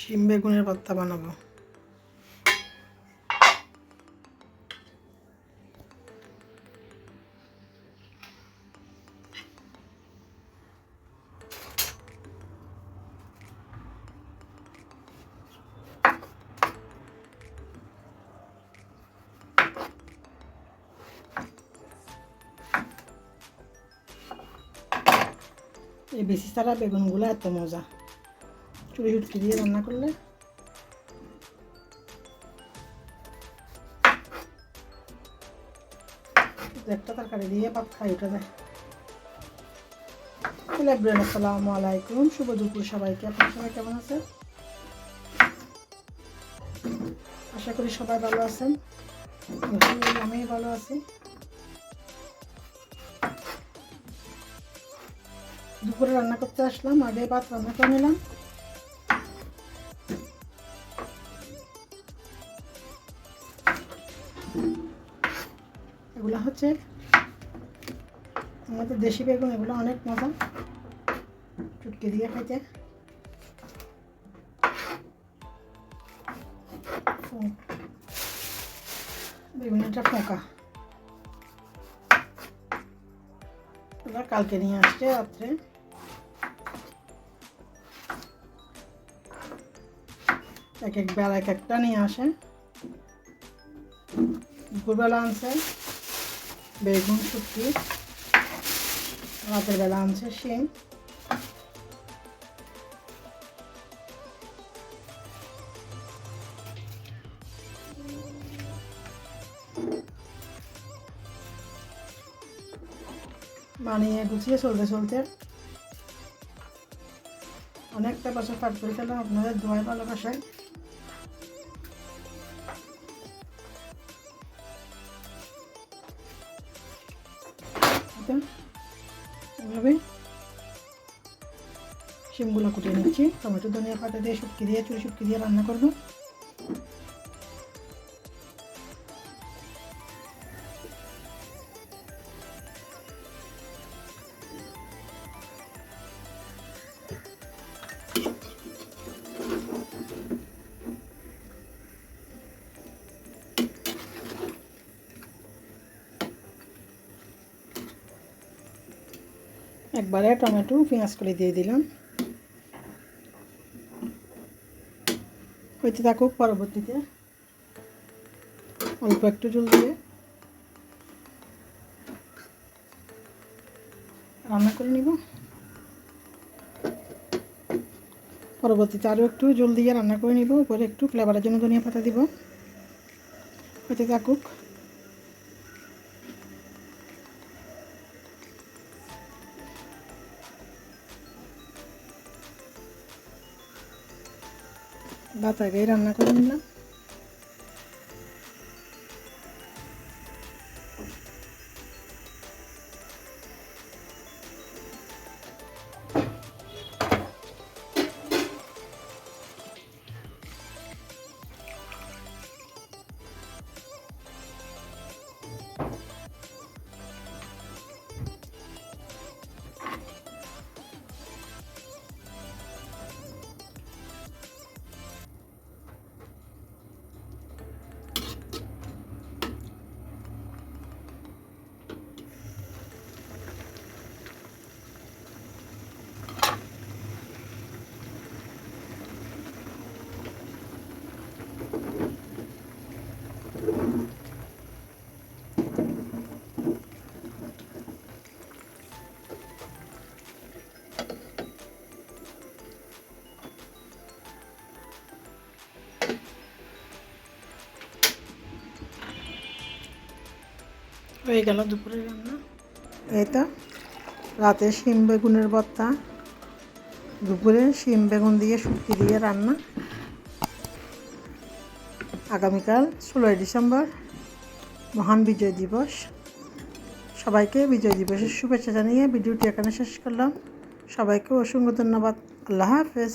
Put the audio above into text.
শিম বেগুনের ভর্তা বানাবো। এই বেশি সারা বেগুনগুলো এত মজা। চুড়ি চুটকি দিয়ে রান্না করলে? একটা তরকারি দিয়ে ভাত খাই উঠে যায় আলাইকুম। শুভ দুপুর সবাইকে। আপনার সবাই কেমন আছেন? আশা করি সবাই ভালো আছেন। আমি ভালো আছি। দুপুরে রান্না করতে আসলাম, আগে ভাত রান্না করে নিলাম। এগুলো হচ্ছে আমাদের দেশি বেগুন, এগুলো অনেক মজা। চুটকি দিয়ে খাইতে। বেগুনটা ফোঁকা এবার কালকে নিয়ে আসছে রাত্রে। এক এক বেলা এক একটা নিয়ে আসে। দুপুরবেলা আনছে, বেগুন শুটকি, রাতের বেলা আনছে শিম। বানিয়ে গুছিয়ে চলতে চলতে অনেকটা বছর পার করে ফেললাম আপনাদের দোয়ায় ভালোবাসায়। এটা এভাবে শিমগুলো কুটিয়ে নিচ্ছি। টমেটো, ধনিয়া পাতা দিয়ে শুটকি দিয়ে, চুরি শুটকি দিয়ে রান্না করব। একবারে টমেটো, পেঁয়াজ করে দিয়ে দিলাম। হইতে থাকুক পরবর্তীতে। অল্প একটু জল দিয়ে রান্না করে নিব। পরবর্তীতে আরও একটু জল দিয়ে রান্না করে নিব। উপরে একটু ফ্লেভারের জন্য ধনিয়া পাতা দিব। হইতে থাকুক। ভাত আগেই রান্না করে নিলাম হয়ে গেল দুপুরের রান্না। এই তো, রাতে শিম বেগুনের ভর্তা দুপুরে শিম বেগুন দিয়ে শুটকি দিয়ে রান্না। আগামীকাল ষোলোই ডিসেম্বর, মহান বিজয় দিবস। সবাইকে বিজয় দিবসের শুভেচ্ছা জানিয়ে ভিডিওটি এখানে শেষ করলাম। সবাইকে অসংখ্য ধন্যবাদ। আল্লাহ হাফেজ।